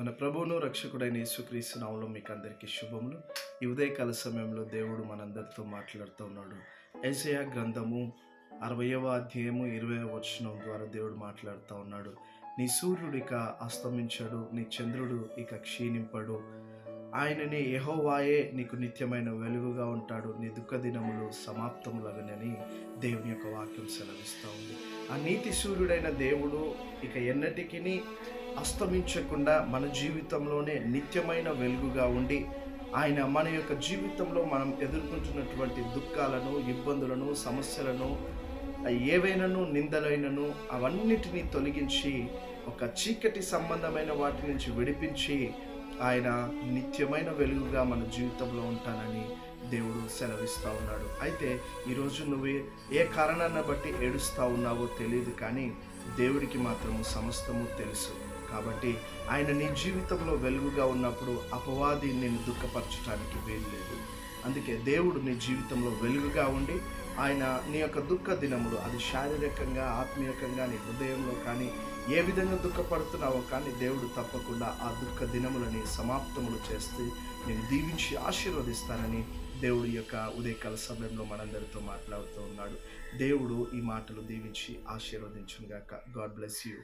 మన ప్రభువును రక్షకుడైన యేసుక్రీస్తు నామంలో మీకు అందరికీ శుభములు. ఈ ఉదయకాల సమయంలో దేవుడు మనందరితో మాట్లాడుతూ ఉన్నాడు. ఏసయా గ్రంథము అరవయవ అధ్యాయము ఇరవై వచనం ద్వారా దేవుడు మాట్లాడుతూ ఉన్నాడు. నీ సూర్యుడు ఇక అస్తమించడు నీ చంద్రుడు ఇక క్షీణింపడు. ఆయనని యహోవాయే నీకు నిత్యమైన వెలుగుగా ఉంటాడు. నీ దుఃఖ దినములు సమాప్తములగనని దేవుని యొక్క వాక్యం సెలవిస్తూ ఉంది. ఆ నీతి సూర్యుడైన దేవుడు ఇక ఎన్నటికీ అస్తమించకుండా మన జీవితంలోనే నిత్యమైన వెలుగుగా ఉండి ఆయన మన యొక్క జీవితంలో మనం ఎదుర్కొంటున్నటువంటి దుఃఖాలను ఇబ్బందులను సమస్యలను ఏవైనాను నిందలైనను అవన్నిటినీ తొలగించి ఒక చీకటి సంబంధమైన వాటి నుంచి విడిపించి ఆయన నిత్యమైన వెలుగుగా మన జీవితంలో ఉంటానని దేవుడు సెలవిస్తూ ఉన్నాడు. అయితే ఈరోజు నువ్వు ఏ- ఏ కారణాన్ని బట్టి ఏడుస్తూ ఉన్నావో తెలియదు కానీ దేవుడికి మాత్రము సమస్తము తెలుసు. కాబట్టి ఆయన నీ జీవితంలో వెలుగుగా ఉన్నప్పుడు అపవాది నేను దుఃఖపరచడానికి వీలు లేదు అందుకే దేవుడు నీ జీవితంలో వెలుగుగా ఉండి ఆయన నీ యొక్క దుఃఖ దినములు అది శారీరకంగా ఆత్మీయకంగా నీ హృదయంలో కానీ ఏ విధంగా దుఃఖపడుతున్నావో కానీ దేవుడు తప్పకుండా ఆ దుఃఖ దినములని సమాప్తములు చేస్తే నేను దీవించి ఆశీర్వదిస్తానని దేవుడు యొక్క ఉదయకాల సమయంలో మనందరితో మాట్లాడుతూ ఉన్నాడు. దేవుడు ఈ మాటలు దీవించి ఆశీర్వదించుగాక గాడ్ బ్లెస్ యూ